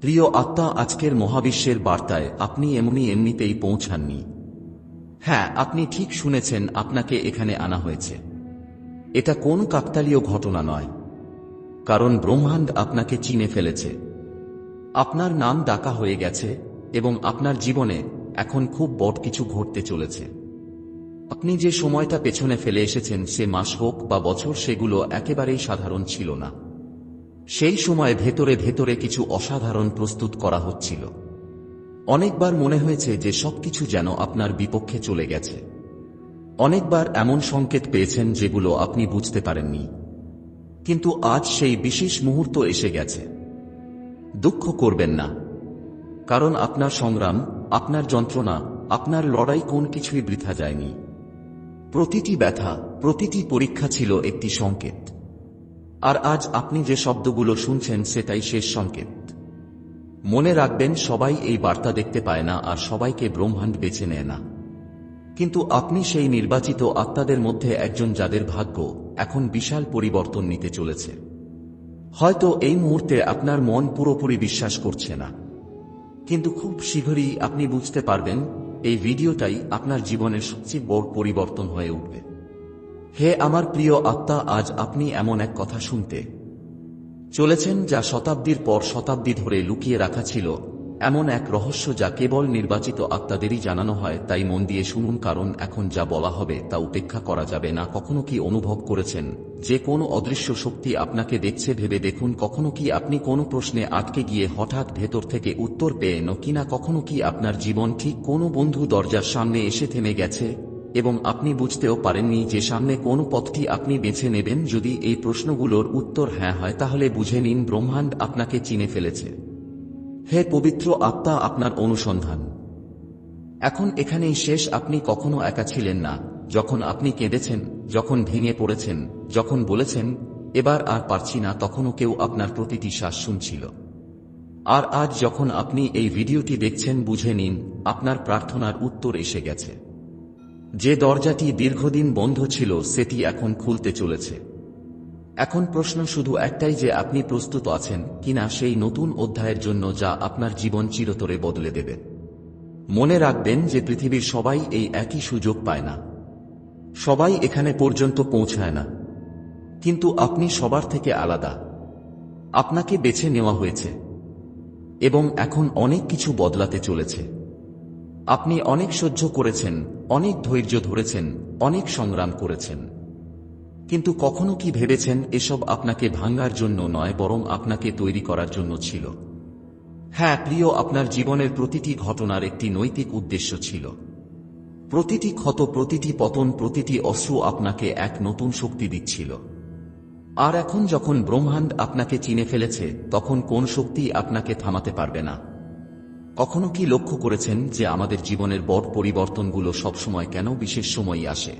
প্রিয় আত্মা, আজকের মহাবিশ্বের বার্তায় আপনি এমনি এমনিতেই পৌঁছাননি। হ্যাঁ আপনি ঠিক শুনেছেন, আপনাকে এখানে আনা হয়েছে। এটা কোন কাকতালীয় ঘটনা নয়। কারণ ব্রহ্মাণ্ড আপনাকে চিনে ফেলেছে। আপনার নাম ডাকা হয়ে গেছে এবং আপনার জীবনে এখন খুব বড় কিছু ঘটতে চলেছে। আপনি যে সময়টা পেছনে ফেলে এসেছেন, সে মাস হোক বা বছর, সেগুলো একেবারেই সাধারণ ছিল না। সেই সময় ভেতরে ভেতরে কিছু অসাধারণ প্রস্তুত করা হচ্ছিল। অনেকবার মনে হয়েছে যে সবকিছু যেন আপনার বিপক্ষে চলে গেছে। অনেকবার এমন সংকেত পেয়েছেন যেগুলো আপনি বুঝতে পারেননি। কিন্তু আজ সেই বিশেষ মুহূর্ত এসে গেছে। দুঃখ করবেন না। কারণ আপনার সংগ্রাম, আপনার যন্ত্রণা, আপনার লড়াই কোন কিছুই বৃথা যায়নি। প্রতিটি ব্যথা, প্রতিটি পরীক্ষা ছিল একটি সংকেত। আর আজ আপনি যে শব্দগুলো শুনছেন সেটাই শেষ সংকেত। মনে রাখবেন, সবাই এই বার্তা দেখতে পায় না আর সবাইকে ব্রহ্মাণ্ড বেছে নেয় না। কিন্তু আপনি সেই নির্বাচিত আত্মাদের মধ্যে একজন যাদের ভাগ্য এখন বিশাল পরিবর্তন নিতে চলেছে। হয়তো এই মুহূর্তে আপনার মন পুরোপুরি বিশ্বাস করছে না। কিন্তু খুব শীঘ্রই আপনি বুঝতে পারবেন, এই ভিডিওটাই আপনার জীবনের সবচেয়ে বড় পরিবর্তন হয়ে উঠবে। হে আমার প্রিয় আত্মা, আজ আপনি এমন এক কথা শুনতে। চলেছেন যা শতাব্দীর পর শতাব্দী ধরে লুকিয়ে রাখা ছিল, এমন এক রহস্য যা কেবল নির্বাচিত আত্মাদেরই জানানো হয়, তাই মন দিয়ে শুনুন কারণ এখন যা বলা হবে তা উপেক্ষা করা যাবে না। কখনো কি অনুভব করেছেন? যে কোনো অদৃশ্য শক্তি আপনাকে দেখছে, ভেবে দেখুন কখনো কি আপনি কোনো প্রশ্নে আটকে গিয়ে হঠাৎ ভেতর থেকে উত্তর পেয়ে ন কিনা কখনো কি আপনার জীবন ঠিক কোনো বন্ধু দরজার সামনে এসে থেমে গেছে? এবং আপনি বুঝতেও পারেননি যে সামনে কোন পথটি আপনি বেছে নেবেন। যদি এই প্রশ্নগুলোর উত্তর হ্যাঁ হয়, তাহলে বুঝে নিন ব্রহ্মাণ্ড আপনাকে চিনে ফেলেছে। হে পবিত্র আত্মা, আপনার অনুসন্ধান। এখন এখানেই শেষ, আপনি কখনো একা ছিলেন না। যখন আপনি কেঁদেছেন, যখন ভেঙে পড়েছেন, যখন বলেছেন, এবার আর পারছি না, তখনও কেউ আপনার প্রতিটি শ্বাস শুনছিল। আর আজ যখন আপনি এই ভিডিওটি দেখছেন, বুঝে নিন, আপনার প্রার্থনার উত্তর এসে গেছে। যে দরজাটি দীর্ঘদিন বন্ধ ছিল, সেটি এখন খুলতে চলেছে। এখন প্রশ্ন শুধু একটাই যে আপনি প্রস্তুত আছেন কিনা সেই নতুন অধ্যায়ের জন্য যা আপনার জীবন চিরতরে বদলে দেবে। মনে রাখবেন যে পৃথিবীর সবাই এই একই সুযোগ পায় না। সবাই এখানে পর্যন্ত পৌঁছায় না। কিন্তু আপনি সবার থেকে আলাদা। আপনাকে বেছে নেওয়া হয়েছে। এবং এখন অনেক কিছু বদলাতে চলেছে। আপনি অনেক সহ্য করেছেন, অনেক ধৈর্য ধরেছেন, অনেক সংগ্রাম করেছেন। কিন্তু কখনো কি ভেবেছেন এসব আপনাকে ভাঙ্গার জন্য নয়, বরং আপনাকে তৈরি করার জন্য ছিল? হ্যাঁ প্রিয়, আপনার জীবনের প্রতিটি ঘটনার একটি নৈতিক উদ্দেশ্য ছিল। প্রতিটি ক্ষত, প্রতিটি পতন, প্রতিটি অশ্রু আপনাকে এক নতুন শক্তি দিচ্ছিল। আর এখন যখন ব্রহ্মাণ্ড আপনাকে চিনে ফেলেছে, তখন কোন শক্তি আপনাকে থামাতে পারবে না? কখনো কি লক্ষ্য করেছেন যে আমাদের জীবনের বড় পরিবর্তনগুলো সবসময় কেন বিশেষ সময়ই আসে?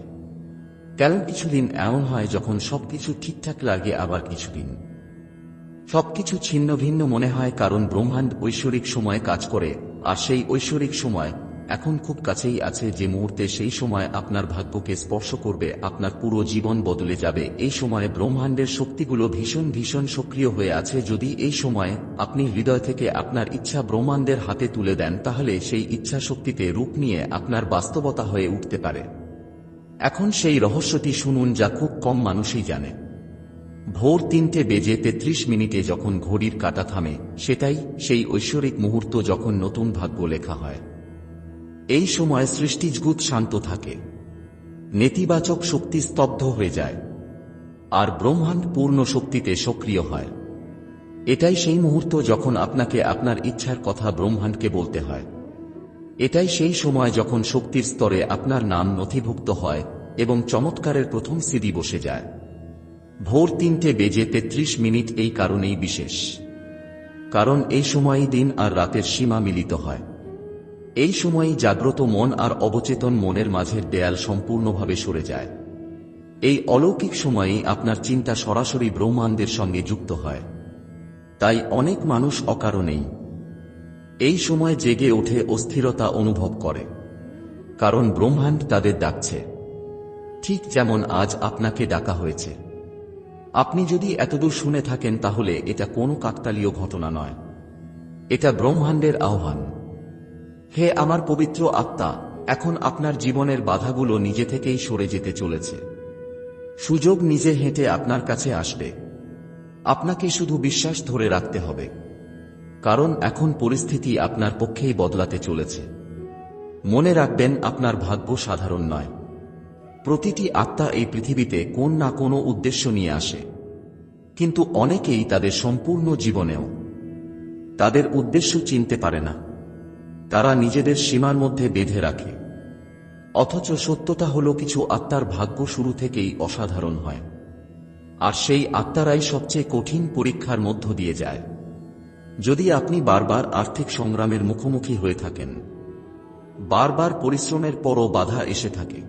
কেন কিছুদিন এমন হয় যখন সবকিছু ঠিকঠাক লাগে আবার কিছুদিন? সবকিছু ছিন্ন ভিন্ন মনে হয় কারণ ব্রহ্মাণ্ড ঐশ্বরিক সময়ে কাজ করে, আর সেই ঐশ্বরিক সময় এখন খুব কাছেই আছে যে মুহূর্তে সেই সময় আপনার ভাগ্যকে স্পর্শ করবে, আপনার পুরো জীবন বদলে যাবে। এই সময়ে ব্রহ্মাণ্ডের শক্তিগুলো ভীষণ ভীষণ সক্রিয় হয়ে আছে। যদি এই সময়ে আপনি হৃদয় থেকে আপনার ইচ্ছা ব্রহ্মাণ্ডের হাতে তুলে দেন, তাহলে সেই ইচ্ছা শক্তিতে রূপ নিয়ে আপনার বাস্তবতা হয়ে উঠতে পারে। এখন সেই রহস্যটি শুনুন যা খুব কম মানুষই জানে। ভোর তিনটে বেজে তেত্রিশ মিনিটে যখন ঘড়ির কাটা থামে, সেটাই সেই ঐশ্বরিক মুহূর্ত যখন নতুন ভাগ্য লেখা হয়। এই সময় সৃষ্টিজগুত শান্ত থাকে। নেতিবাচক শক্তি স্তব্ধ হয়ে যায় আর ব্রহ্মাণ্ড পূর্ণ শক্তিতে সক্রিয় হয়। এটাই সেই মুহূর্ত যখন আপনাকে আপনার ইচ্ছার কথা ব্রহ্মাণ্ডকে বলতে হয়। এটাই সেই সময় যখন শক্তির স্তরে আপনার নাম নথিভুক্ত হয় এবং চমৎকারের প্রথম সিডি বসে যায়। ভোর তিনটে বেজে তেত্রিশ মিনিট এই কারণেই বিশেষ। কারণ এই সময়ই দিন আর রাতের সীমা মিলিত হয়। এই সময়ই জাগ্রত মন আর অবচেতন মনের মাঝের দেয়াল সম্পূর্ণভাবে সরে যায়। এই অলৌকিক সময়েই আপনার চিন্তা সরাসরি ব্রহ্মাণ্ডের সঙ্গে যুক্ত হয়। তাই অনেক মানুষ অকারণেই এই সময় জেগে ওঠে অস্থিরতা অনুভব করে, কারণ ব্রহ্মাণ্ড তাদের ডাকছে। ঠিক যেমন আজ আপনাকে ডাকা হয়েছে। আপনি যদি এতদূর শুনে থাকেন তাহলে এটা কোনো কাকতালীয় ঘটনা নয়। এটা ব্রহ্মাণ্ডের আহ্বান। হে আমার পবিত্র আত্মা, এখন আপনার জীবনের বাধাগুলো নিজে থেকেই সরে যেতে চলেছে। সুযোগ নিজে হেঁটে আপনার কাছে আসবে। আপনাকে শুধু বিশ্বাস ধরে রাখতে হবে। কারণ এখন পরিস্থিতি আপনার পক্ষেই বদলাতে চলেছে। মনে রাখবেন, আপনার ভাগ্য সাধারণ নয়। প্রতিটি আত্মা এই পৃথিবীতে কোন না কোনো উদ্দেশ্য নিয়ে আসে। কিন্তু অনেকেই তাদের সম্পূর্ণ জীবনেও তাদের উদ্দেশ্য চিনতে পারে না। তারা নিজেদের সীমার মধ্যে বেঁধে রাখে। অথচ সত্যতা হল কিছু আত্মার ভাগ্য শুরু থেকেই অসাধারণ হয়। আর সেই আত্মারাই সবচেয়ে কঠিন পরীক্ষার মধ্য দিয়ে যায়। যদি আপনি বারবার আর্থিক সংগ্রামের মুখোমুখি হয়ে থাকেন, বারবার পরিশ্রমের পরও বাধা এসে থাকে।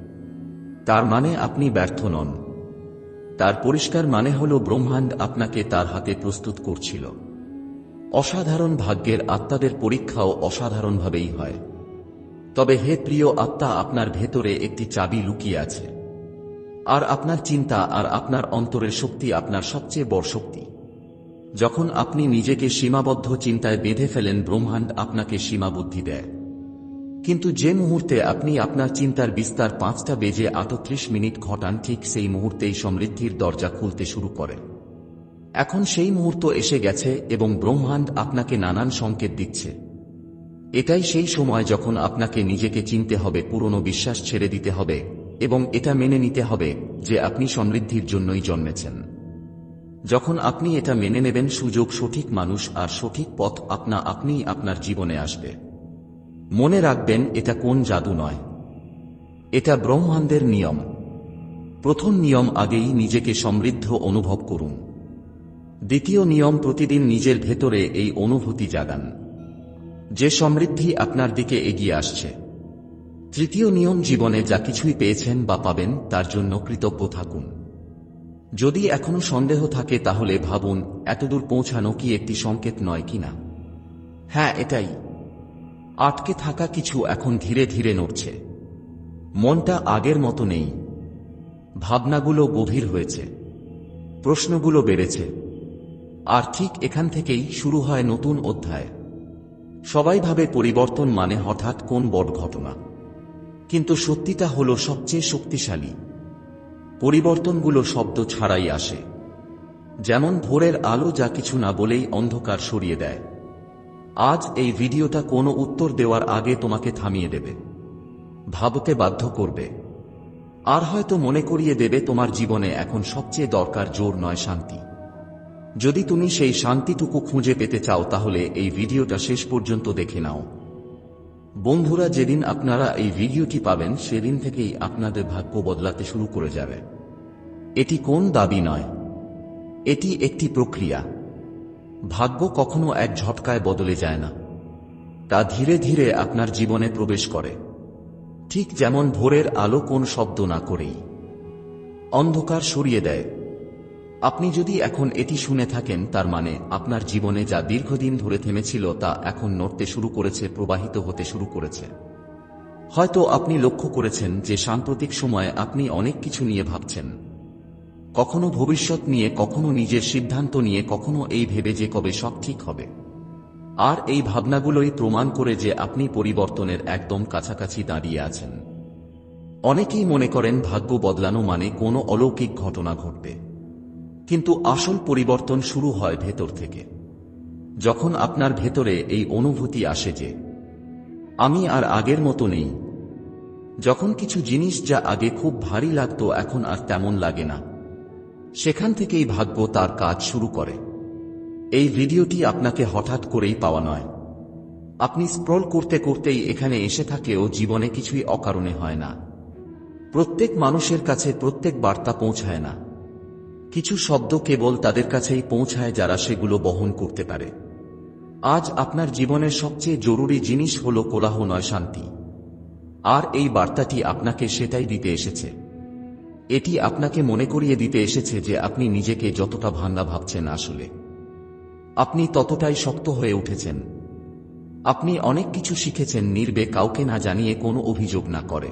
তার মানে আপনি ব্যর্থ নন। তার পরিষ্কার মানে হল ব্রহ্মাণ্ড আপনাকে তার হাতে প্রস্তুত করছিল। অসাধারণ ভাগ্যের আত্মাদের পরীক্ষাও অসাধারণভাবেই হয়। তবে হে প্রিয় আত্মা, আপনার ভেতরে একটি চাবি লুকিয়ে আছে। আর আপনার চিন্তা আর আপনার অন্তরের শক্তি আপনার সবচেয়ে বড় শক্তি। যখন আপনি নিজেকে সীমাবদ্ধ চিন্তায় বেঁধে ফেলেন, ব্রহ্মাণ্ড আপনাকে সীমাবুদ্ধি দেয়। কিন্তু যে মুহূর্তে আপনি আপনার চিন্তার বিস্তার পাঁচটা বেজে আটত্রিশ মিনিট ঘটান, ঠিক সেই মুহূর্তেই সমৃদ্ধির দরজা খুলতে শুরু করে এখন সেই মুহূর্ত এসে গেছে এবং ব্রহ্মাণ্ড আপনাকে নানান সংকেত দিচ্ছে। এটাই সেই সময় যখন আপনাকে নিজেকে চিনতে হবে, পুরনো বিশ্বাস ছেড়ে দিতে হবে এবং এটা মেনে নিতে হবে যে আপনি সমৃদ্ধির জন্যই জন্মেছেন। যখন আপনি এটা মেনে নেবেন, সুযোগ সঠিক মানুষ আর সঠিক পথ আপনা আপনিই আপনার জীবনে আসবে। মনে রাখবেন, এটা কোন জাদু নয়। এটা ব্রহ্মাণ্ডের নিয়ম। প্রথম নিয়ম আগেই নিজেকে সমৃদ্ধ অনুভব করুন। দ্বিতীয় নিয়ম প্রতিদিন নিজের ভেতরে এই অনুভূতি জাগান। যে সমৃদ্ধি আপনার দিকে এগিয়ে আসছে। তৃতীয় নিয়ম জীবনে যা কিছুই পেয়েছেন বা পাবেন, তার জন্য কৃতজ্ঞ থাকুন। যদি এখনও সন্দেহ থাকে, তাহলে ভাবুন, এতদূর পৌঁছানো কি একটি সংকেত নয় কিনা? হ্যাঁ এটাই। আটকে থাকা কিছু এখন ধীরে ধীরে নড়ছে। মনটা আগের মতো নেই। ভাবনাগুলো গভীর হয়েছে। প্রশ্নগুলো বেড়েছে। আর ঠিক এখান থেকেই শুরু হয় নতুন অধ্যায়। সবাই ভাবে পরিবর্তন মানে হঠাৎ কোন বড় ঘটনা। কিন্তু সত্যিটা হল সবচেয়ে শক্তিশালী। পরিবর্তনগুলো শব্দ ছাড়াই আসে। যেমন ভোরের আলো যা কিছু না বলেই অন্ধকার সরিয়ে দেয়। আজ এই ভিডিওটা কোনো উত্তর দেওয়ার আগে তোমাকে থামিয়ে দেবে। ভাবতে বাধ্য করবে। আর হয়তো মনে করিয়ে দেবে তোমার জীবনে এখন সবচেয়ে দরকার জোর নয় শান্তি। যদি তুমি সেই শান্তিটুকু খুঁজে পেতে চাও, তাহলে এই ভিডিওটা শেষ পর্যন্ত দেখে নাও। বন্ধুরা, যেদিন আপনারা এই ভিডিওটি পাবেন, সেদিন থেকেই আপনাদের ভাগ্য বদলাতে শুরু করে যাবে। এটি কোন দাবি নয়? এটি একটি প্রক্রিয়া। ভাগ্য কখনো এক ঝটকায় বদলে যায় না। তা ধীরে ধীরে আপনার জীবনে প্রবেশ করে। ঠিক যেমন ভোরের আলো কোন শব্দ না করেই। অন্ধকার সরিয়ে দেয়। আপনি যদি এখন এটি শুনে থাকেন, তার মানে আপনার জীবনে যা দীর্ঘদিন ধরে থেমেছিল তা এখন নড়তে শুরু করেছে, প্রবাহিত হতে শুরু করেছে। হয়তো আপনি লক্ষ্য করেছেন যে সাম্প্রতিক সময়ে আপনি অনেক কিছু নিয়ে ভাবছেন। কখনো ভবিষ্যৎ নিয়ে, কখনো নিজের সিদ্ধান্ত নিয়ে, কখনো এই ভেবে যে কবে সব ঠিক হবে। আর এই ভাবনাগুলোই প্রমাণ করে যে আপনি পরিবর্তনের একদম কাছাকাছি দাঁড়িয়ে আছেন। অনেকেই মনে করেন ভাগ্য বদলানো মানে কোনো অলৌকিক ঘটনা ঘটবে। কিন্তু আসল পরিবর্তন শুরু হয় ভেতর থেকে। যখন আপনার ভেতরে এই অনুভূতি আসে যে, আমি আর আগের মতো নেই। যখন কিছু জিনিস যা আগে খুব ভারী লাগতো এখন আর তেমন লাগে না। সেখান থেকেই ভাগ্য তার কাজ শুরু করে। এই ভিডিওটি আপনাকে হঠাৎ করেই পাওয়া নয়। আপনি স্ক্রল করতে করতেই এখানে এসে থাকেও জীবনে কিছুই অকারণে হয় না। প্রত্যেক মানুষের কাছে প্রত্যেক বার্তা পৌঁছায় না। কিছু শব্দ কেবল তাদের কাছেই পৌঁছায় যারা সেগুলো বহন করতে পারে। আজ আপনার জীবনের সবচেয়ে জরুরি জিনিস হল কোলাহ নয় শান্তি। আর এই বার্তাটি আপনাকে সেটাই দিতে এসেছে। এটি আপনাকে মনে করিয়ে দিতে এসেছে যে আপনি নিজেকে যতটা ভাঙ্গা ভাবছেন আসলে। আপনি ততটাই শক্ত হয়ে উঠেছেন। আপনি অনেক কিছু শিখেছেন নির্বে কাউকে না জানিয়ে কোনো অভিযোগ না করে।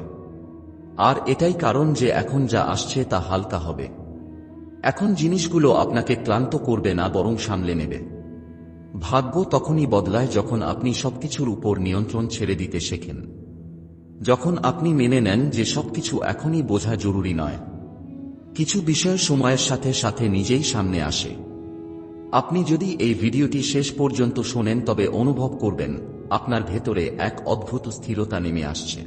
আর এটাই কারণ যে এখন যা আসছে তা হালকা হবে। এখন জিনিসগুলো আপনাকে ক্লান্ত করবে না, বরং সামলে নেবে। ভাগ্য তখনই বদলায় যখন আপনি সবকিছুর উপর নিয়ন্ত্রণ ছেড়ে দিতে শেখেন। যখন আপনি মেনে নেন যে সবকিছু এখনই বোঝা জরুরি নয়। কিছু বিষয় সময়ের সাথে সাথে নিজেই সামনে আসে। আপনি যদি এই ভিডিওটি শেষ পর্যন্ত শোনেন, তবে অনুভব করবেন, আপনার ভেতরে এক অদ্ভুত স্থিরতা নেমে আসছে।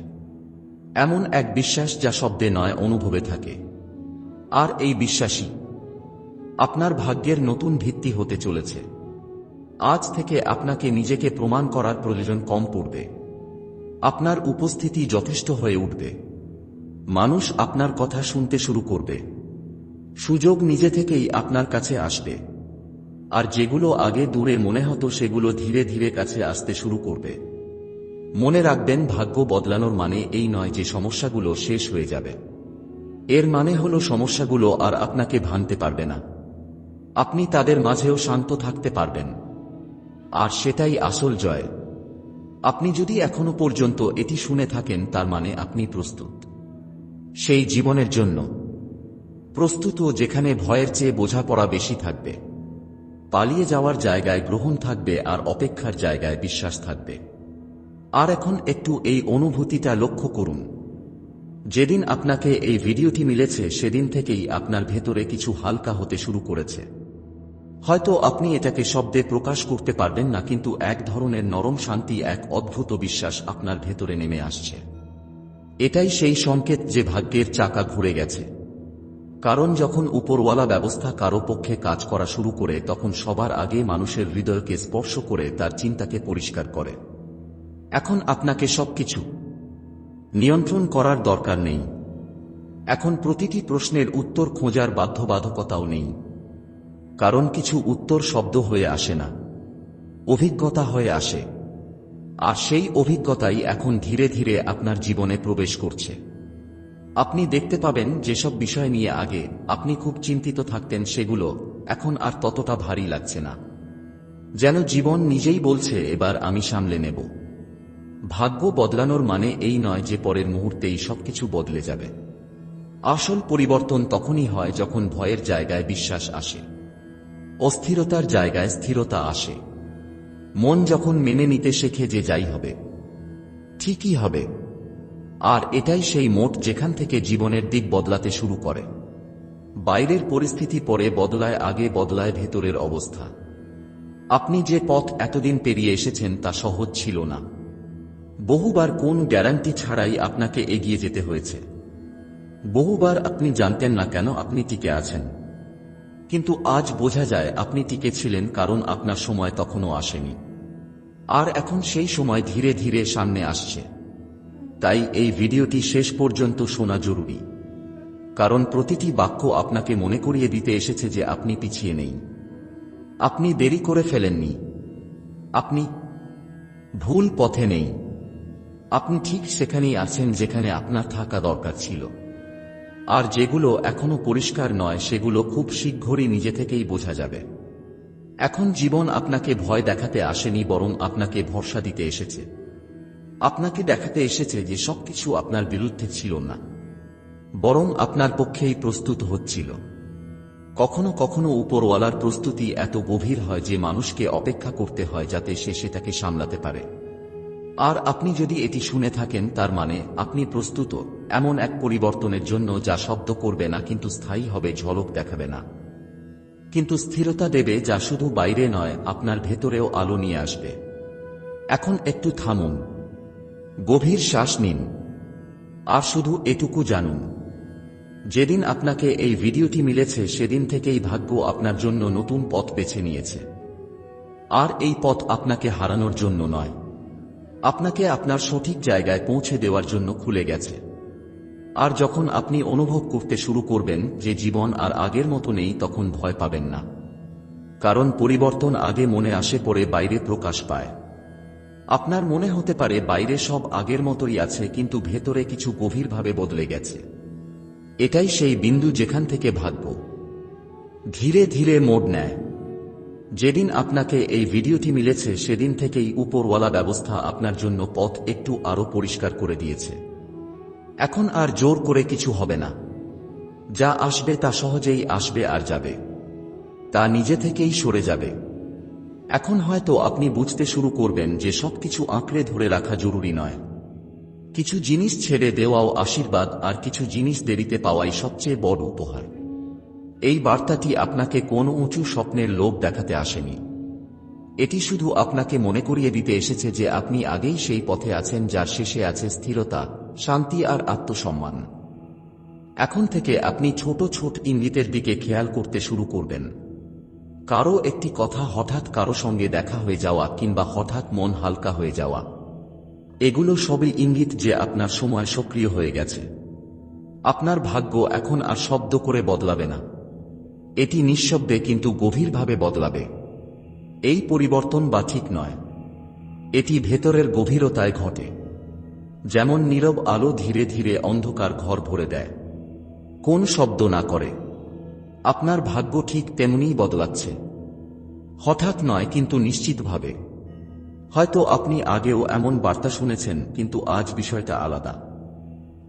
এমন এক বিশ্বাস যা শব্দে নয়, অনুভবে থাকে। আর এই বিশ্বাসই আপনার ভাগ্যের নতুন ভিত্তি হতে চলেছে। আজ থেকে আপনাকে নিজেকে প্রমাণ করার প্রয়োজন কম পড়বে। আপনার উপস্থিতি যথেষ্ট হয়ে উঠবে। মানুষ আপনার কথা শুনতে শুরু করবে। সুযোগ নিজে থেকেই আপনার কাছে আসবে। আর যেগুলো আগে দূরে মনে হতো সেগুলো ধীরে ধীরে কাছে আসতে শুরু করবে। মনে রাখবেন, ভাগ্য বদলানোর মানে এই নয় যে সমস্যাগুলো শেষ হয়ে যাবে। এর মানে হলো সমস্যাগুলো আর আপনাকে ভাঙতে পারবে না। আপনি তাদের মাঝেও শান্ত থাকতে পারবেন। আর সেটাই আসল জয়। আপনি যদি এখনও পর্যন্ত এটি শুনে থাকেন, তার মানে আপনি প্রস্তুত। সেই জীবনের জন্য। প্রস্তুত যেখানে ভয়ের চেয়ে বোঝাপড়া বেশি থাকবে। পালিয়ে যাওয়ার জায়গায় গ্রহণ থাকবে আর অপেক্ষার জায়গায় বিশ্বাস থাকবে। আর এখন একটু এই অনুভূতিটা লক্ষ্য করুন। যেদিন আপনাকে এই ভিডিওটি মিলেছে, সেদিন থেকেই আপনার ভেতরে কিছু হালকা হতে শুরু করেছে। হয়তো আপনি এটাকে শব্দে প্রকাশ করতে পারবেন না, কিন্তু এক ধরনের নরম শান্তি, এক অদ্ভুত বিশ্বাস আপনার ভেতরে নেমে আসছে। এটাই সেই সংকেত যে ভাগ্যের চাকা ঘুরে গেছে। কারণ যখন উপরওয়ালা ব্যবস্থা কারও পক্ষে কাজ করা শুরু করে, তখন সবার আগে মানুষের হৃদয়কে স্পর্শ করে তার চিন্তাকে পরিষ্কার করে। এখন আপনাকে সবকিছু নিয়ন্ত্রণ করার দরকার নেই। এখন প্রতিটি প্রশ্নের উত্তর খোঁজার বাধ্যবাধকতাও নেই। কারণ কিছু উত্তর শব্দ হয়ে আসে না। অভিজ্ঞতা হয়ে আসে। আর সেই অভিজ্ঞতাই এখন ধীরে ধীরে আপনার জীবনে প্রবেশ করছে। আপনি দেখতে পাবেন যেসব বিষয় নিয়ে আগে আপনি খুব চিন্তিত থাকতেন সেগুলো এখন আর ততটা ভারী লাগছে না। যেন জীবন নিজেই বলছে, এবার আমি সামলে নেব। ভাগ্য বদলানোর মানে এই নয় যে পরের মুহূর্তেই সবকিছু বদলে যাবে। আসল পরিবর্তন তখনই হয় যখন ভয়ের জায়গায় বিশ্বাস আসে। অস্থিরতার জায়গায় স্থিরতা আসে। মন যখন মেনে নিতে শেখে যে যাই হবে, ঠিকই হবে। আর এটাই সেই মোট যেখান থেকে জীবনের দিক বদলাতে শুরু করে। বাইরের পরিস্থিতি পরে বদলায় আগে, বদলায় ভেতরের অবস্থা। আপনি যে পথ এতদিন পেরিয়ে এসেছেন তা সহজ ছিল না। বহুবার কোন গ্যারান্টি ছাড়াই আপনাকে এগিয়ে যেতে হয়েছে। বহুবার আপনি জানতেন না কেন আপনি টিকে আছেন। কিন্তু আজ বোঝা যায় আপনি টিকে ছিলেন কারণ আপনার সময় তখনও আসেনি। আর এখন সেই সময় ধীরে ধীরে সামনে আসছে। তাই এই ভিডিওটি শেষ পর্যন্ত শোনা জরুরি। কারণ প্রতিটি বাক্য আপনাকে মনে করিয়ে দিতে এসেছে যে আপনি পিছিয়ে নেই। আপনি দেরি করে ফেলেননি। আপনি ভুল পথে নেই। আপনি ঠিক সেখানেই আছেন যেখানে আপনার থাকা দরকার ছিল। আর যেগুলো এখনও পরিষ্কার নয়, সেগুলো খুব শীঘ্রই নিজে থেকেই বোঝা যাবে। এখন জীবন আপনাকে ভয় দেখাতে আসেনি, বরং আপনাকে ভরসা দিতে এসেছে। আপনাকে দেখাতে এসেছে যে সবকিছু আপনার বিরুদ্ধে ছিল না, বরং আপনার পক্ষেই প্রস্তুত হচ্ছিল। কখনো কখনো উপরওয়ালার প্রস্তুতি এত গভীর হয় যে মানুষকে অপেক্ষা করতে হয় যাতে সে সেটাকে সামলাতে পারে। আর আপনি যদি এটি শুনে থাকেন, তার মানে আপনি প্রস্তুত এমন এক পরিবর্তনের জন্য যা শব্দ করবে না, কিন্তু স্থায়ী হবে, ঝলক দেখাবে না। কিন্তু স্থিরতা দেবে যা শুধু বাইরে নয়, আপনার ভেতরেও আলো নিয়ে আসবে। এখন একটু থামুন। গভীর শ্বাস নিন। আর শুধু এটুকু জানুন। যেদিন আপনাকে এই ভিডিওটি মিলেছে, সেদিন থেকেই ভাগ্য আপনার জন্য নতুন পথ বেছে নিয়েছে। আর এই পথ আপনাকে হারানোর জন্য নয়। আপনাকে আপনার সঠিক জায়গায় পৌঁছে দেওয়ার জন্য খুলে গেছে। আর যখন আপনি অনুভব করতে শুরু করবেন যে জীবন আর আগের মতো নেই, তখন ভয় পাবেন না। কারণ পরিবর্তন আগে মনে আসে, পরে বাইরে প্রকাশ পায়। আপনার মনে হতে পারে বাইরে সব আগের মতোই আছে, কিন্তু ভেতরে কিছু গভীরভাবে বদলে গেছে। এটাই সেই বিন্দু যেখান থেকে ভাগব ধীরে ধীরে মোড় নেয়। যেদিন আপনাকে এই ভিডিওটি মিলেছে, সেদিন থেকেই উপরওয়ালা ব্যবস্থা আপনার জন্য পথ একটু আরও পরিষ্কার করে দিয়েছে। এখন আর জোর করে কিছু হবে না। যা আসবে তা সহজেই আসবে আর যাবে। তা নিজে থেকেই সরে যাবে। এখন হয়তো আপনি বুঝতে শুরু করবেন যে সব কিছু আঁকড়ে ধরে রাখা জরুরি নয়। কিছু জিনিস ছেড়ে দেওয়াও আশীর্বাদ, আর কিছু জিনিস দেরিতে পাওয়াই সবচেয়ে বড় উপহার। এই বার্তাটি আপনাকে কোনো উঁচু স্বপ্নের লোভ দেখাতে আসেনি। এটি শুধু আপনাকে মনে করিয়ে দিতে এসেছে যে আপনি আগেই সেই পথে আছেন যার শেষে আছে স্থিরতা, শান্তি আর আত্মসম্মান। এখন থেকে আপনি ছোট ছোট ইঙ্গিতের দিকে খেয়াল করতে শুরু করবেন। কারও একটি কথা হঠাৎ কারও সঙ্গে দেখা হয়ে যাওয়া কিংবা হঠাৎ মন হালকা হয়ে যাওয়া, এগুলো সবই ইঙ্গিত যে আপনার সময় সক্রিয় হয়ে গেছে। আপনার ভাগ্য এখন আর শব্দ করে বদলাবে না। এটি নিঃশব্দে কিন্তু গভীরভাবে বদলাবে। এই পরিবর্তন বা ঠিক নয়। এটি ভেতরের গভীরতায় ঘটে। যেমন নীরব আলো ধীরে ধীরে অন্ধকার ঘর ভরে দেয়। কোন শব্দ না করে। আপনার ভাগ্য ঠিক তেমনিই বদলাচ্ছে। হঠাৎ নয় কিন্তু নিশ্চিতভাবে। হয়তো আপনি আগেও এমন বার্তা শুনেছেন, কিন্তু আজ বিষয়টা আলাদা।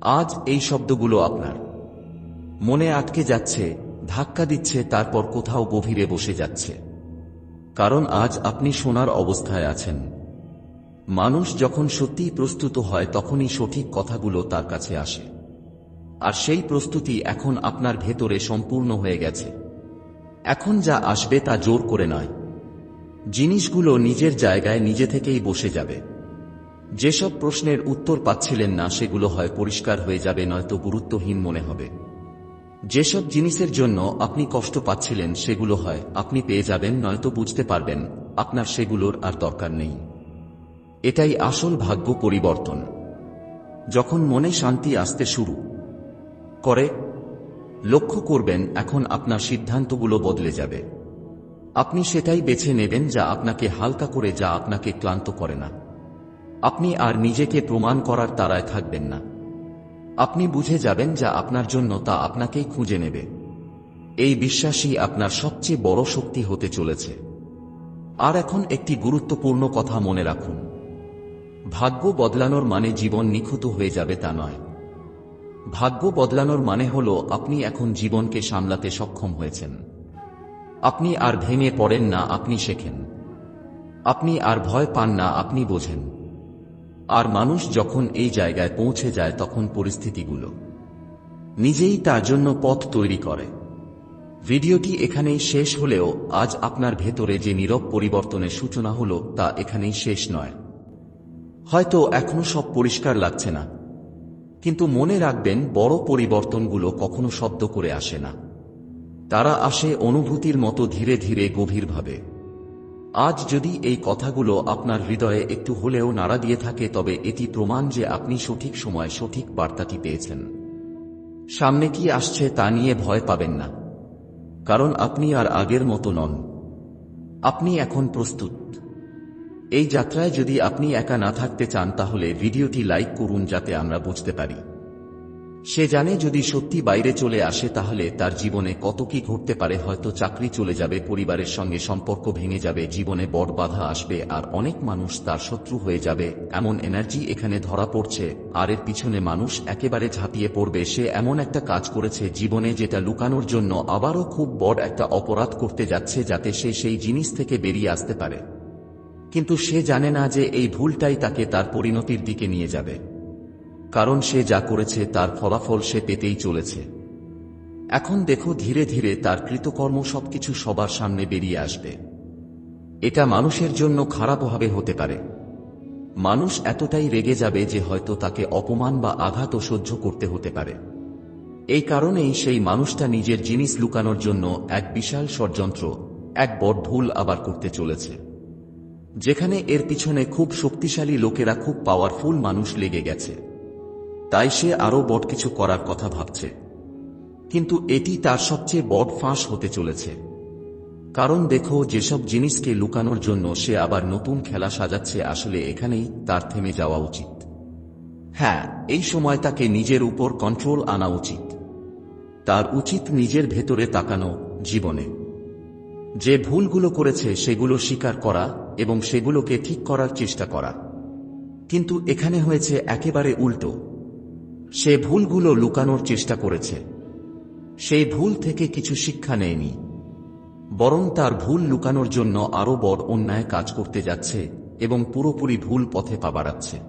আজ এই শব্দগুলো আপনার। মনে আটকে যাচ্ছে ধাক্কা দিচ্ছে, তারপর কোথাও গভীরে বসে যাচ্ছে। কারণ আজ আপনি শোনার অবস্থায় আছেন। মানুষ যখন সত্যিই প্রস্তুত হয়, তখনই সঠিক কথাগুলো তার কাছে আসে। আর সেই প্রস্তুতি এখন আপনার ভেতরে সম্পূর্ণ হয়ে গেছে। এখন যা আসবে তা জোর করে নয়। জিনিসগুলো নিজের জায়গায় নিজে থেকেই বসে যাবে। যেসব প্রশ্নের উত্তর পাচ্ছিলেন না, সেগুলো হয় পরিষ্কার হয়ে যাবে, নয়তো গুরুত্বহীন মনে হবে। যেসব জিনিসের জন্য আপনি কষ্ট পাচ্ছিলেন সেগুলো হয়, আপনি পেয়ে যাবেন, নয়তো বুঝতে পারবেন, আপনার সেগুলোর আর দরকার নেই। এটাই আসল ভাগ্য পরিবর্তন। যখন মনে শান্তি আসতে শুরু করে, লক্ষ্য করবেন এখন আপনার সিদ্ধান্তগুলো বদলে যাবে। আপনি সেটাই বেছে নেবেন যা আপনাকে হালকা করে, যা আপনাকে ক্লান্ত করে না। আপনি আর নিজেকে প্রমাণ করার তারায় থাকবেন না। আপনি বুঝে যাবেন যা আপনার জন্য তা আপনাকেই খুঁজে নেবে। এই বিশ্বাসই আপনার সবচেয়ে বড় শক্তি হতে চলেছে। আর এখন একটি গুরুত্বপূর্ণ কথা মনে রাখুন। ভাগ্য বদলানোর মানে জীবন নিখুঁত হয়ে যাবে তা নয়। ভাগ্য বদলানোর মানে হল আপনি এখন জীবনকে সামলাতে সক্ষম হয়েছেন। আপনি আর ভেঙে পড়েন না, আপনি শেখেন। আপনি আর ভয় পান না, আপনি বোঝেন। আর মানুষ যখন এই জায়গায় পৌঁছে যায় তখন পরিস্থিতিগুলো। নিজেই তার জন্য পথ তৈরি করে। ভিডিওটি এখানেই শেষ হলেও আজ আপনার ভেতরে যে নীরব পরিবর্তনের সূচনা হলো তা এখানেই শেষ নয়। হয়তো এখনও সব পরিষ্কার লাগছে না। কিন্তু মনে রাখবেন, বড় পরিবর্তনগুলো কখনো শব্দ করে আসে না। তারা আসে অনুভূতির মতো ধীরে ধীরে গভীরভাবে। আজ যদি এই কথাগুলো আপনার হৃদয়ে একটু হলেও নাড়া দিয়ে থাকে, তবে এটি প্রমাণ যে আপনি সঠিক সময় সঠিক বার্তাটি পেয়েছেন। সামনে কি আসছে তা নিয়ে ভয় পাবেন না। কারণ আপনি আর আগের মতো নন। আপনি এখন প্রস্তুত। এই যাত্রায় যদি আপনি একা না থাকতে চান, তাহলে ভিডিওটি লাইক করুন যাতে আমরা বুঝতে পারি। সে জানে যদি সত্যি বাইরে চলে আসে তাহলে তার জীবনে কত কি ঘটতে পারে, হয়তো চাকরি চলে যাবে, পরিবারের সঙ্গে সম্পর্ক ভেঙে যাবে, জীবনে বড় বাধা আসবে, আর অনেক মানুষ তার শত্রু হয়ে যাবে, এমন এনার্জি এখানে ধরা পড়ছে, আর এর পিছনে মানুষ একেবারে ঝাঁপিয়ে পড়বে, সে এমন একটা কাজ করেছে জীবনে যেটা লুকানোর জন্য আবারও খুব বড় একটা অপরাধ করতে যাচ্ছে যাতে সে সেই জিনিস থেকে বেরিয়ে আসতে পারে। কিন্তু সে জানে না যে এই ভুলটাই তাকে তার পরিণতির দিকে নিয়ে যাবে। কারণ সে যা করেছে তার ফলাফল সে পেতেই চলেছে। এখন দেখো ধীরে ধীরে তার কৃতকর্ম সবকিছু সবার সামনে বেরিয়ে আসবে। এটা মানুষের জন্য খারাপভাবে হতে পারে। মানুষ এতটাই রেগে যাবে যে হয়তো তাকে অপমান বা আঘাতও সহ্য করতে হতে পারে। এই কারণেই সেই মানুষটা নিজের জিনিস লুকানোর জন্য এক বিশাল ষড়যন্ত্র, এক বড় ভুল আবার করতে চলেছে। যেখানে এর পিছনে খুব শক্তিশালী লোকেরা খুব পাওয়ারফুল মানুষ লেগে গেছে। তাই সে আরও বড় কিছু করার কথা ভাবছে। কিন্তু এটি তার সবচেয়ে বড় ফাঁস হতে চলেছে। কারণ দেখো, যেসব জিনিসকে লুকানোর জন্য সে আবার নতুন খেলা সাজাচ্ছে, আসলে এখানেই তার থেমে যাওয়া উচিত। হ্যাঁ এই সময় তাকে নিজের উপর কন্ট্রোল আনা উচিত। তার উচিত নিজের ভেতরে তাকানো জীবনে। যে ভুলগুলো করেছে, সেগুলো স্বীকার করা এবং সেগুলোকে ঠিক করার চেষ্টা করা। কিন্তু এখানে হয়েছে একেবারে উল্টো। সে ভুলগুলো লুকানোর চেষ্টা করেছে। সেই ভুল থেকে কিছু শিক্ষা নেয়নি। বরং তার ভুল লুকানোর জন্য আরও বড় অন্যায় কাজ করতে যাচ্ছে এবং পুরোপুরি ভুল পথে পা বাড়াচ্ছে।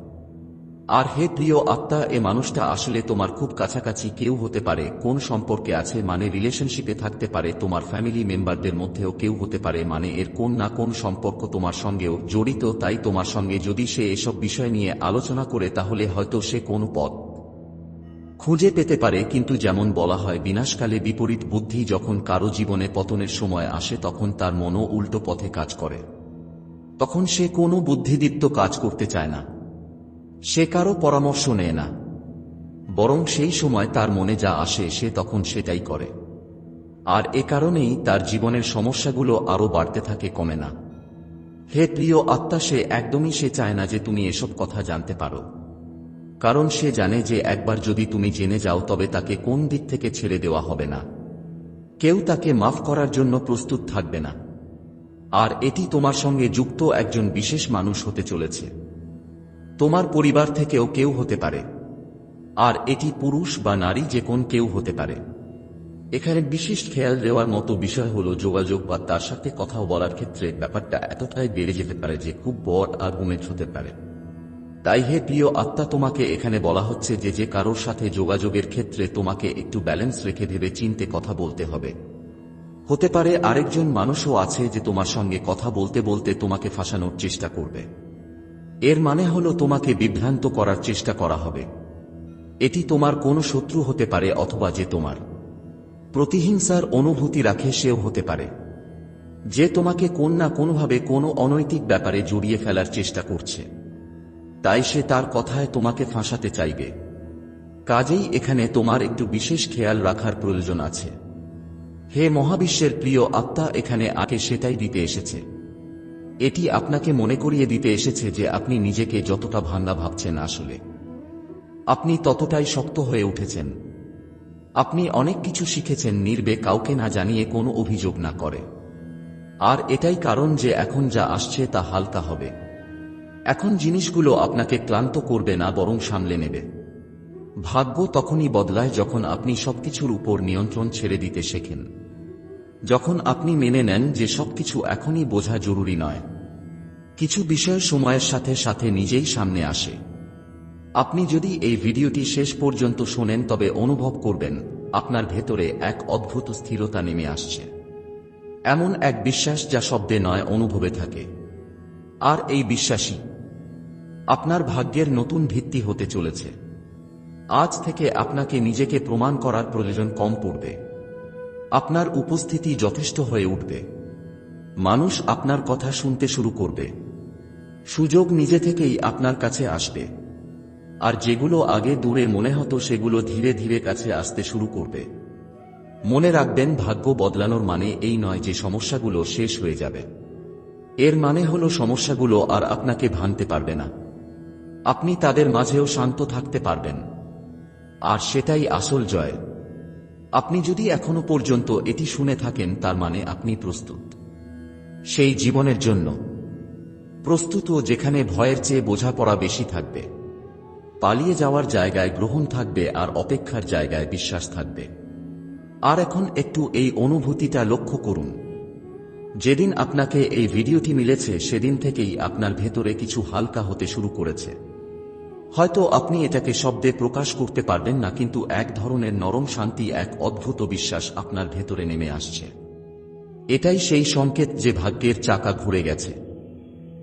আর হে প্রিয় আত্মা, এ মানুষটা আসলে তোমার খুব কাছাকাছি কেউ হতে পারে, কোন সম্পর্কে আছে মানে রিলেশনশিপে থাকতে পারে, তোমার ফ্যামিলি মেম্বারদের মধ্যেও কেউ হতে পারে মানে এর কোন না কোন সম্পর্ক তোমার সঙ্গেও জড়িত, তাই তোমার সঙ্গে যদি সে এসব বিষয় নিয়ে আলোচনা করে তাহলে হয়তো সে কোনো পথ খুঁজে পেতে পারে, কিন্তু যেমন বলা হয়, বিনাশকালে বিপরীত বুদ্ধি যখন কারও জীবনে পতনের সময় আসে, তখন তার মনও উল্টো পথে কাজ করে। তখন সে কোনো বুদ্ধিদীপ্ত কাজ করতে চায় না। সে কারও পরামর্শ নেয় না। বরং সেই সময় তার মনে যা আসে, সে তখন সেটাই করে। আর এ কারণেই তার জীবনের সমস্যাগুলো আরও বাড়তে থাকে, কমে না। হে প্রিয় আত্মা, সে একদমই সে চায় না যে তুমি এসব কথা জানতে পারো। কারণ সে জানে যে একবার যদি তুমি জেনে যাও তবে তাকে কোন দিক থেকে ছেড়ে দেওয়া হবে না। কেউ তাকে মাফ করার জন্য প্রস্তুত থাকবে না। আর এটি তোমার সঙ্গে যুক্ত একজন বিশেষ মানুষ হতে চলেছে। তোমার পরিবার থেকেও কেউ হতে পারে। আর এটি পুরুষ বা নারী যে কোন কেউ হতে পারে। এখানে বিশেষ খেয়াল দেওয়ার মতো বিষয় হলো যোগাযোগ বা তার সাথে কথা বলার ক্ষেত্রে ব্যাপারটা এতটাই বেড়ে যেতে পারে যে খুব বড় আর্গুমেন্ট হতে পারে। তাই হে প্রিয় আত্মা তোমাকে এখানে বলা হচ্ছে যে যে কারোর সাথে যোগাযোগের ক্ষেত্রে তোমাকে একটু ব্যালেন্স রেখে ভেবে চিনতে কথা বলতে হবে। হতে পারে আরেকজন মানুষও আছে যে তোমার সঙ্গে কথা বলতে বলতে তোমাকে ফাঁসানোর চেষ্টা করবে। এর মানে হলো তোমাকে বিভ্রান্ত করার চেষ্টা করা হবে। এটি তোমার কোনো শত্রু হতে পারে অথবা যে তোমার প্রতিহিংসার অনুভূতি রাখে সেও হতে পারে। যে তোমাকে কোন না কোনোভাবে কোনো অনৈতিক ব্যাপারে জড়িয়ে ফেলার চেষ্টা করছে। তাই সে তার কথায় তোমাকে ফাঁসাতে চাইবে। কাজেই এখানে তোমার একটু বিশেষ খেয়াল রাখার প্রয়োজন আছে। হে মহাবিশ্বের প্রিয় আত্মা, এখানে আগে সেটাই দিতে এসেছে। এটি আপনাকে মনে করিয়ে দিতে এসেছে যে আপনি নিজেকে যতটা ভাঙ্গা ভাবছেন আসলে। আপনি ততটাই শক্ত হয়ে উঠেছেন। আপনি অনেক কিছু শিখেছেন, নির্বে কাউকে না জানিয়ে কোনো অভিযোগ না করে। আর এটাই কারণ যে এখন যা আসছে তা হালকা হবে। এখন জিনিসগুলো আপনাকে ক্লান্ত করবে না, বরং সামলে নেবে। ভাগ্য তখনই বদলায় যখন আপনি সবকিছুর উপর নিয়ন্ত্রণ ছেড়ে দিতে শেখেন। যখন আপনি মেনে নেন যে সবকিছু এখনই বোঝা জরুরি নয়। কিছু বিষয় সময়ের সাথে সাথে নিজেই সামনে আসে। আপনি যদি এই ভিডিওটি শেষ পর্যন্ত শোনেন, তবে অনুভব করবেন, আপনার ভেতরে এক অদ্ভুত স্থিরতা নেমে আসছে। এমন এক বিশ্বাস যা শব্দে নয়, অনুভবে থাকে। আর এই বিশ্বাসই আপনার ভাগ্যের নতুন ভিত্তি হতে চলেছে। আজ থেকে আপনাকে নিজেকে প্রমাণ করার প্রয়োজন কম পড়বে। আপনার উপস্থিতি যথেষ্ট হয়ে উঠবে। মানুষ আপনার কথা শুনতে শুরু করবে। সুযোগ নিজে থেকেই আপনার কাছে আসবে। আর যেগুলো আগে দূরে মনে হতো সেগুলো ধীরে ধীরে কাছে আসতে শুরু করবে। মনে রাখবেন, ভাগ্য বদলানোর মানে এই নয় যে সমস্যাগুলো শেষ হয়ে যাবে। এর মানে হলো সমস্যাগুলো আর আপনাকে ভাঙতে পারবে না। আপনি তাদের মাঝেও শান্ত থাকতে পারবেন। আর সেটাই আসল জয়। আপনি যদি এখনও পর্যন্ত এটি শুনে থাকেন, তার মানে আপনি প্রস্তুত। সেই জীবনের জন্য। প্রস্তুত যেখানে ভয়ের চেয়ে বোঝাপড়া বেশি থাকবে। পালিয়ে যাওয়ার জায়গায় গ্রহণ থাকবে আর অপেক্ষার জায়গায় বিশ্বাস থাকবে। আর এখন একটু এই অনুভূতিটা লক্ষ্য করুন। যেদিন আপনাকে এই ভিডিওটি মিলেছে, সেদিন থেকেই আপনার ভেতরে কিছু হালকা হতে শুরু করেছে। হয়তো আপনি এটাকে শব্দে প্রকাশ করতে পারবেন না, কিন্তু এক ধরনের নরম শান্তি, এক অদ্ভুত বিশ্বাস আপনার ভেতরে নেমে আসছে। এটাই সেই সংকেত যে ভাগ্যের চাকা ঘুরে গেছে।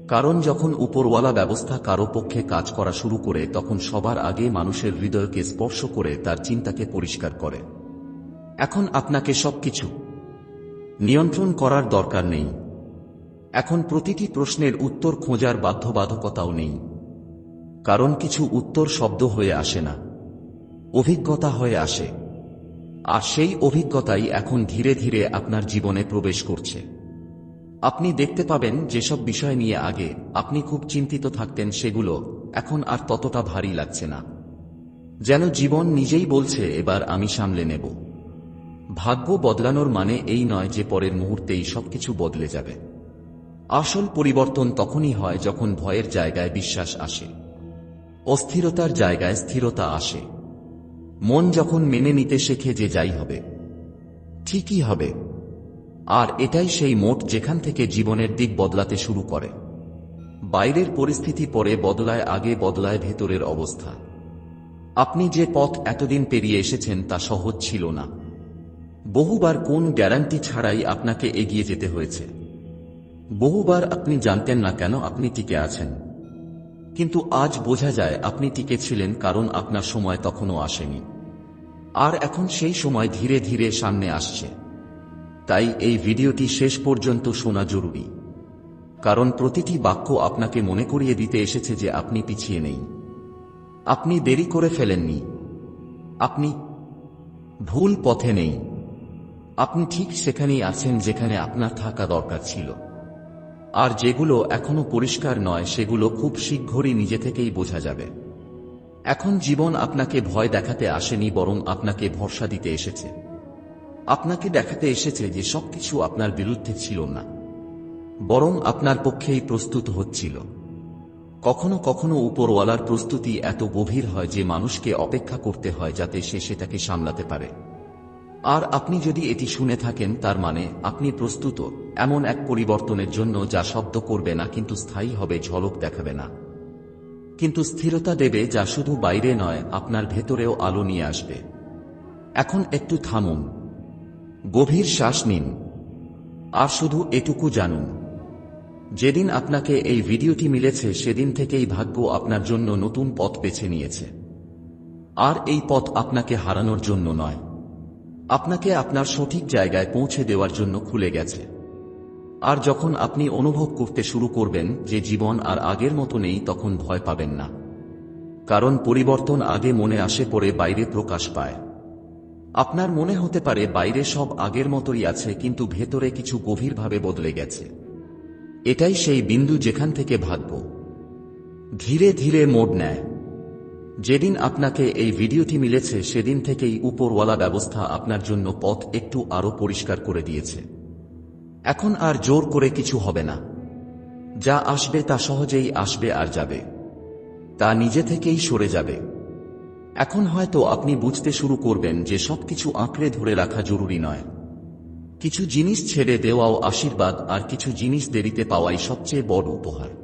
কারণ যখন উপরওয়ালা ব্যবস্থা কারও পক্ষে কাজ করা শুরু করে, তখন সবার আগে মানুষের হৃদয়কে স্পর্শ করে তার চিন্তাকে পরিষ্কার করে। এখন আপনাকে সবকিছু নিয়ন্ত্রণ করার দরকার নেই। এখন প্রতিটি প্রশ্নের উত্তর খোঁজার বাধ্যবাধকতাও নেই। কারণ কিছু উত্তর শব্দ হয়ে আসে না। অভিজ্ঞতা হয়ে আসে। আর সেই অভিজ্ঞতাই এখন ধীরে ধীরে আপনার জীবনে প্রবেশ করছে। আপনি দেখতে পাবেন যেসব বিষয় নিয়ে আগে আপনি খুব চিন্তিত থাকতেন সেগুলো এখন আর ততটা ভারী লাগছে না। যেন জীবন নিজেই বলছে, এবার আমি সামলে নেব। ভাগ্য বদলানোর মানে এই নয় যে পরের মুহূর্তেই সবকিছু বদলে যাবে। আসল পরিবর্তন তখনই হয় যখন ভয়ের জায়গায় বিশ্বাস আসে। অস্থিরতার জায়গায় স্থিরতা আসে। মন যখন মেনে নিতে শেখে যে যাই হবে, ঠিকই হবে। আর এটাই সেই মোট যেখান থেকে জীবনের দিক বদলাতে শুরু করে। বাইরের পরিস্থিতি পরে বদলায় আগে, বদলায় ভেতরের অবস্থা। আপনি যে পথ এতদিন পেরিয়ে এসেছেন তা সহজ ছিল না। বহুবার কোন গ্যারান্টি ছাড়াই আপনাকে এগিয়ে যেতে হয়েছে। বহুবার আপনি জানতেন না কেন আপনি টিকে আছেন। কিন্তু আজ বোঝা যায় আপনি টিকে ছিলেন কারণ আপনার সময় তখনও আসেনি। আর এখন সেই সময় ধীরে ধীরে সামনে আসছে। তাই এই ভিডিওটি শেষ পর্যন্ত শোনা জরুরি। কারণ প্রতিটি বাক্য আপনাকে মনে করিয়ে দিতে এসেছে যে আপনি পিছিয়ে নেই। আপনি দেরি করে ফেলেননি। আপনি ভুল পথে নেই। আপনি ঠিক সেখানেই আছেন যেখানে আপনার থাকা দরকার ছিল। আর যেগুলো এখনও পরিষ্কার নয়, সেগুলো খুব শীঘ্রই নিজে থেকেই বোঝা যাবে। এখন জীবন আপনাকে ভয় দেখাতে আসেনি, বরং আপনাকে ভরসা দিতে এসেছে। আপনাকে দেখাতে এসেছে যে সবকিছু আপনার বিরুদ্ধে ছিল না, বরং আপনার পক্ষেই প্রস্তুত হচ্ছিল। কখনো কখনো উপরওয়ালার প্রস্তুতি এত গভীর হয় যে মানুষকে অপেক্ষা করতে হয় যাতে সে সেটাকে সামলাতে পারে। আর আপনি যদি এটি শুনে থাকেন, তার মানে আপনি প্রস্তুত এমন এক পরিবর্তনের জন্য যা শব্দ করবে না, কিন্তু স্থায়ী হবে, ঝলক দেখাবে না। কিন্তু স্থিরতা দেবে যা শুধু বাইরে নয়, আপনার ভেতরেও আলো নিয়ে আসবে। এখন একটু থামুন। গভীর শ্বাস নিন। আর শুধু এটুকু জানুন। যেদিন আপনাকে এই ভিডিওটি মিলেছে, সেদিন থেকেই ভাগ্য আপনার জন্য নতুন পথ বেছে নিয়েছে। আর এই পথ আপনাকে হারানোর জন্য নয়। আপনাকে আপনার সঠিক জায়গায় পৌঁছে দেওয়ার জন্য খুলে গেছে। আর যখন আপনি অনুভব করতে শুরু করবেন যে জীবন আর আগের মতো নেই, তখন ভয় পাবেন না। কারণ পরিবর্তন আগে মনে আসে, পরে বাইরে প্রকাশ পায়। আপনার মনে হতে পারে বাইরে সব আগের মতোই আছে, কিন্তু ভেতরে কিছু গভীরভাবে বদলে গেছে। এটাই সেই বিন্দু যেখান থেকে ভাগব ধীরে ধীরে মোড় নেয়। যেদিন আপনাকে এই ভিডিওটি মিলেছে, সেদিন থেকেই উপরওয়ালা ব্যবস্থা আপনার জন্য পথ একটু আরও পরিষ্কার করে দিয়েছে। এখন আর জোর করে কিছু হবে না। যা আসবে তা সহজেই আসবে আর যাবে। তা নিজে থেকেই সরে যাবে। এখন হয়তো আপনি বুঝতে শুরু করবেন যে সবকিছু আঁকড়ে ধরে রাখা জরুরি নয়। কিছু জিনিস ছেড়ে দেওয়াও আশীর্বাদ, আর কিছু জিনিস দেরিতে পাওয়াই সবচেয়ে বড় উপহার।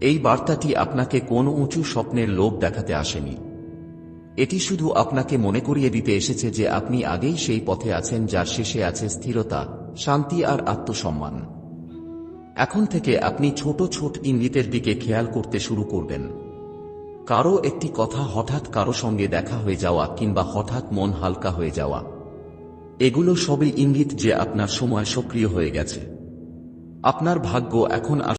এই বার্তাটি আপনাকে কোন উঁচু স্বপ্নের লোভ দেখাতে আসেনি। এটি শুধু আপনাকে মনে করিয়ে দিতে এসেছে যে আপনি আগেই সেই পথে আছেন যার শেষে আছে স্থিরতা, শান্তি আর আত্মসম্মান। এখন থেকে আপনি ছোট ছোট ইঙ্গিতের দিকে খেয়াল করতে শুরু করবেন। কারও একটি কথা হঠাৎ কারও সঙ্গে দেখা হয়ে যাওয়া কিংবা হঠাৎ মন হালকা হয়ে যাওয়া, এগুলো সবই ইঙ্গিত যে আপনার সময় সক্রিয় হয়ে গেছে। আপনার ভাগ্য এখন